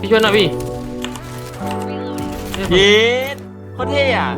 พี่ช่วยหน่อยพี่เย็ดโคตรเท่อะ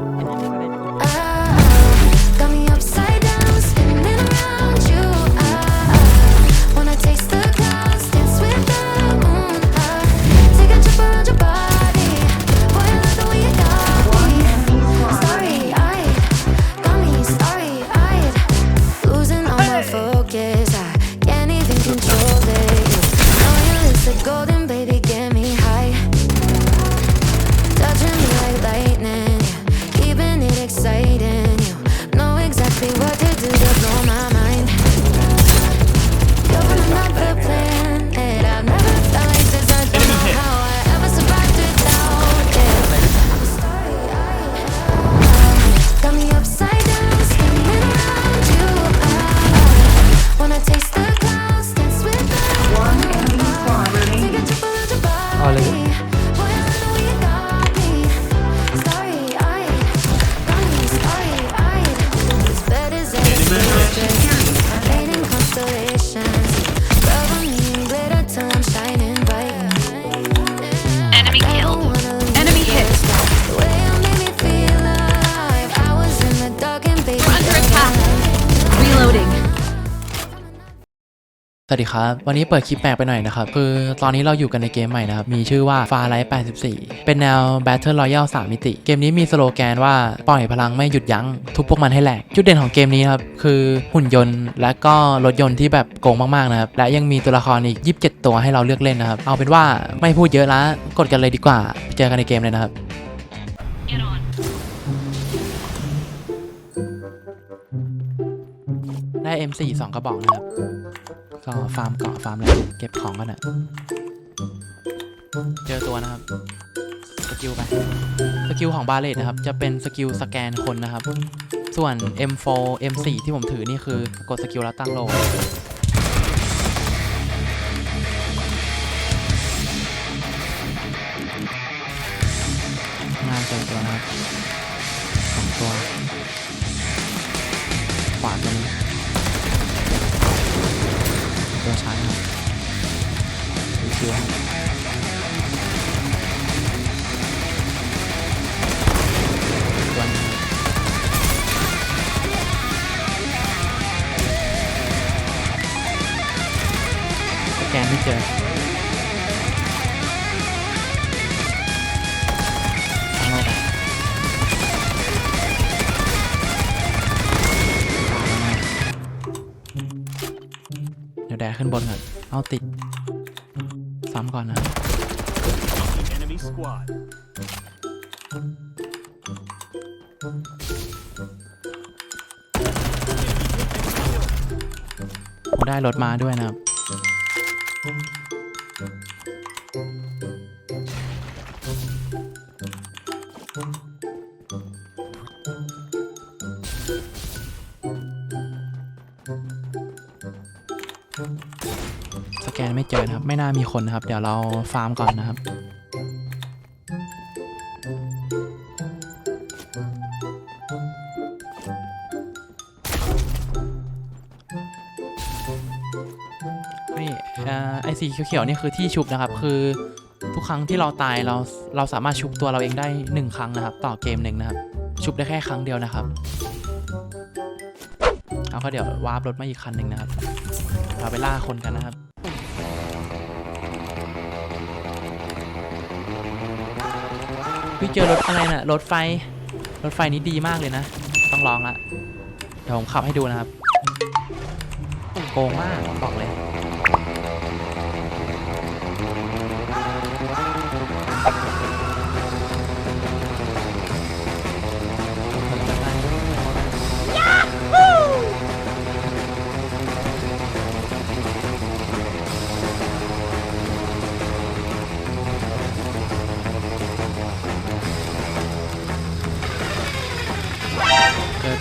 วัสดีครับ วันนี้เปิดคลิปแปลกไปหน่อยนะครับ คือตอนนี้เราอยู่กันในเกมใหม่นะครับ มีชื่อว่า Far Light 84 เป็นแนว Battle Royale 3 มิติ เกมนี้มีสโลแกนว่า ปล่อยพลังไม่หยุดยั้ง ทุบพวกมันให้แหลก จุดเด่นของเกมนี้ครับ คือหุ่นยนต์ และก็รถยนต์ที่แบบโกงมากๆนะครับ และยังมีตัวละครอีก 27 ตัวให้เราเลือกเล่นนะครับ เอาเป็นว่าไม่พูดเยอะละกดกันเลยดีกว่า เจอกันในเกมเลยนะครับได้ M4 สองกระบอกนะครับ ก็ฟาร์มเกาะฟาร์มอะไรเก็บของกันอะเจอตัวนะครับสกิลไปสกิลของบาเลตนะครับ จะเป็นสกิลสแกนคนนะครับ ส่วน M4 M4 ที่ผมถือนี่คือกดสกิลแล้วตั้งโล แกนไม่เจอตั้งโลไปเดี๋ยวแดกขึ้นบนก่อน เอาติด ซ้ำก่อนนะ Enemy squad. ผมได้รถมาด้วยนะครับ สแกนไม่เจอนะครับ ไม่น่ามีคนนะครับ เดี๋ยวเราฟาร์มก่อนนะครับนี่เอ่อไอสีเขียวๆนี่คือที่ชุบนะครับ คือทุกครั้งที่เราตายเราเราสามารถชุบตัวเราเองได้หนึ่งครั้งนะครับ ต่อเกมหนึ่งนะครับ ชุบได้แค่ครั้งเดียวนะครับ เอาก็เดี๋ยววาร์ปรถมาอีกคันหนึ่งนะครับเราไปล่าคนกันนะครับพี่เจอรถอะไรน่ะรถไฟ รถไฟนี้ดีมากเลยนะ ต้องลองละเดี๋ยวผมขับให้ดูนะครับโกงมากบอกเลย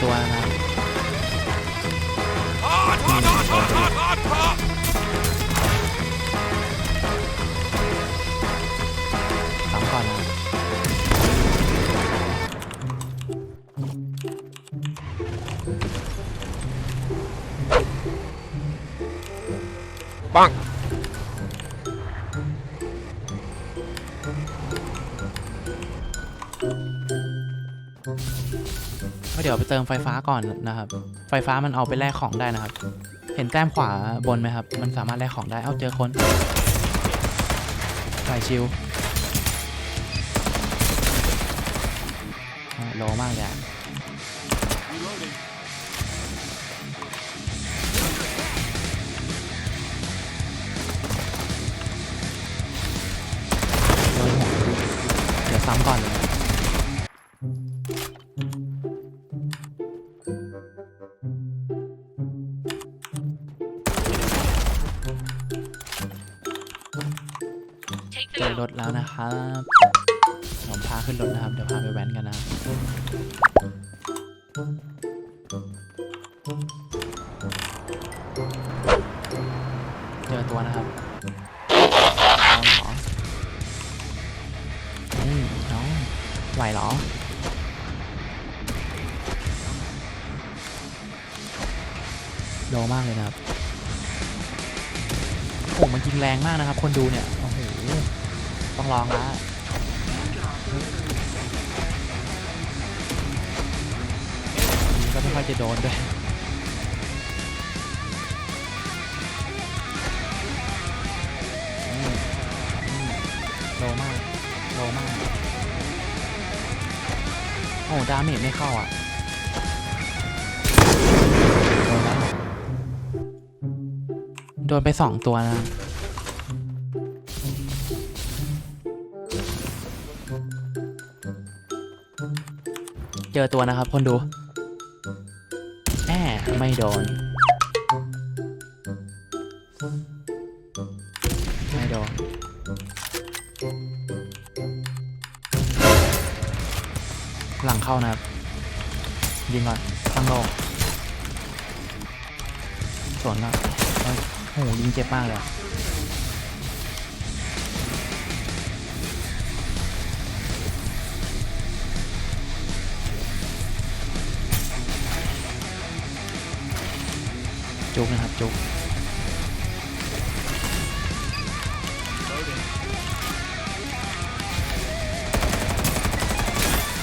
ตัวนะครับสามก่อนนะบปัง ดี๋ยวไปเติมไฟฟ้าก่อนนะครับ ไฟฟ้ามันเอาไปแลกของได้นะครับ เห็นแต้มขวาบนไหมครับ มันสามารถแลกของได้ เอาเจอคนใส่ชิวโลมากเลย แล้วนะครับผมพาขึ้นรถนะครับ เดี๋ยวพาไปแว้นกันนะเจอตัวนะครับเอาเหรอเฮ้ยน้องไหวเหรอโดมากเลยนะครับโอ้มันยิงแรงมากนะครับ คนดูเนี่ย โอ้โห ต้องลองละก็ไม่ค่อยจะโดนด้วยอืมอืมโลมากโลมาก โอ้ดาเมจไม่เข้าอะโดนแล้วโดนไปสองตัวนะ เจอตัวนะครับ คนดูแหมไม่โดน ไม่โดน หลังเข้านะครับ ยิงก่อนตั้งโลกสวนแล้วโอ้โหยิงเจ็บมากเลย จุกนะครับจุก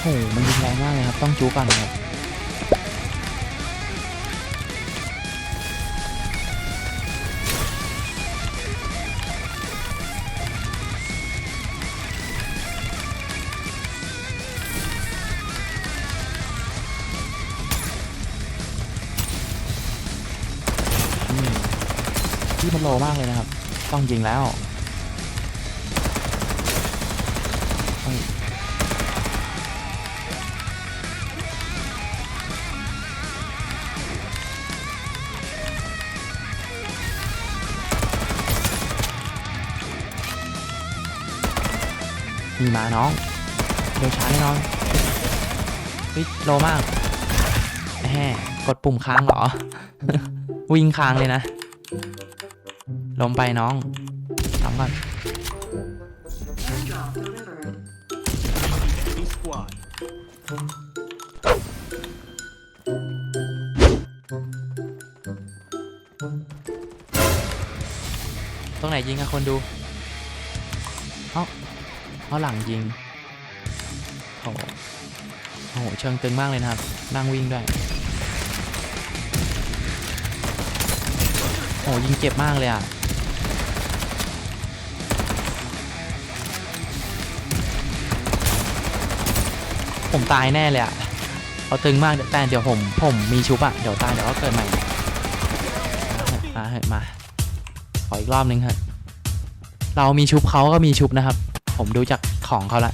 โอ้โหมันยิงแรงมากเลยครับ ต้องจูก่อนครับ ที่มันโลมากเลยนะครับ ต้องยิงแล้วมีมาน้องเร็วช้าแน่นอนเฮ้ยโลมากแหมกดปุ่มค้างเหรอ วิ่งค้างเลยนะ ลมไปน้องทำก่อนตรงไหนยิงอะคนดูเอ้าเอาหลังยิงโอ้โหเชิงตึงมากเลยนะครับนั่งวิ่งด้วยโอ้ยิงเจ็บมากเลยอะ ผมตายแน่เลยอะเขาตึงมากแต่เดี๋ยวผม ผมมีชุบอะเดี๋ยวตายเดี๋ยวก็เกิดใหม่ มาเหอะมา ขออีกรอบนึงครับเรามีชุบเขาก็มีชุบนะครับ ผมดูจากของเขาละ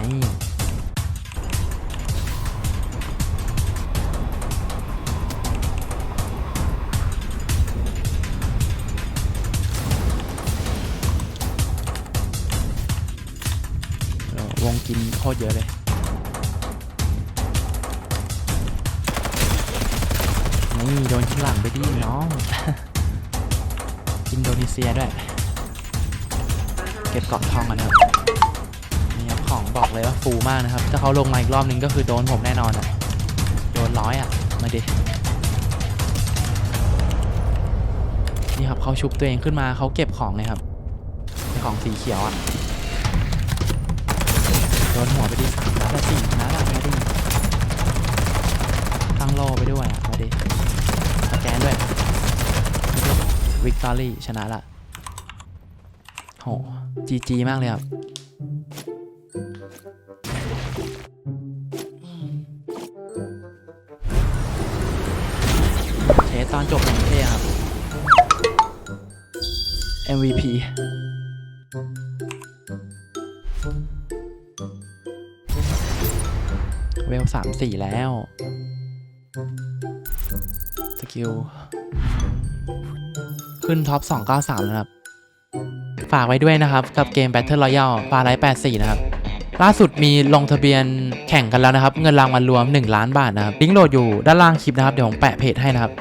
นี่ วงกินโคตรเยอะเลย นี่โดนข้างหลังไปดิน้อง อินโดนีเซียด้วย เก็บเกาะทองกันครับนี่ครับของบอกเลยว่าฟูมากนะครับ ถ้าเขาลงมาอีกรอบนึงก็คือโดนผมแน่นอนอะ โดนร้อยอะ มาดินี่ครับเขาชุบตัวเองขึ้นมาเขาเก็บของเลยครับของสีเขียวอะ โดนหัวไปดิสามนัดละสี่นัดละมาดิตั้งโลไปด้วยอะมาดิสแกนด้วยวิกตอรี่ชนะละโหจีจีมากเลยครับเชสตอนจบอย่างเท่ครับ MVP เวลสามสี่แล้ว สกิล ขึ้นท็อป 293 แล้วครับ ฝากไว้ด้วยนะครับ กับเกม Battle Royale ฟาไลท์84 นะครับ ล่าสุดมีลงทะเบียนแข่งกันแล้วนะครับ เงินรางวัลรวม 1 ล้านบาทนะครับ ลิงก์โหลดอยู่ด้านล่างคลิปนะครับ เดี๋ยวผมแปะเพจให้นะครับ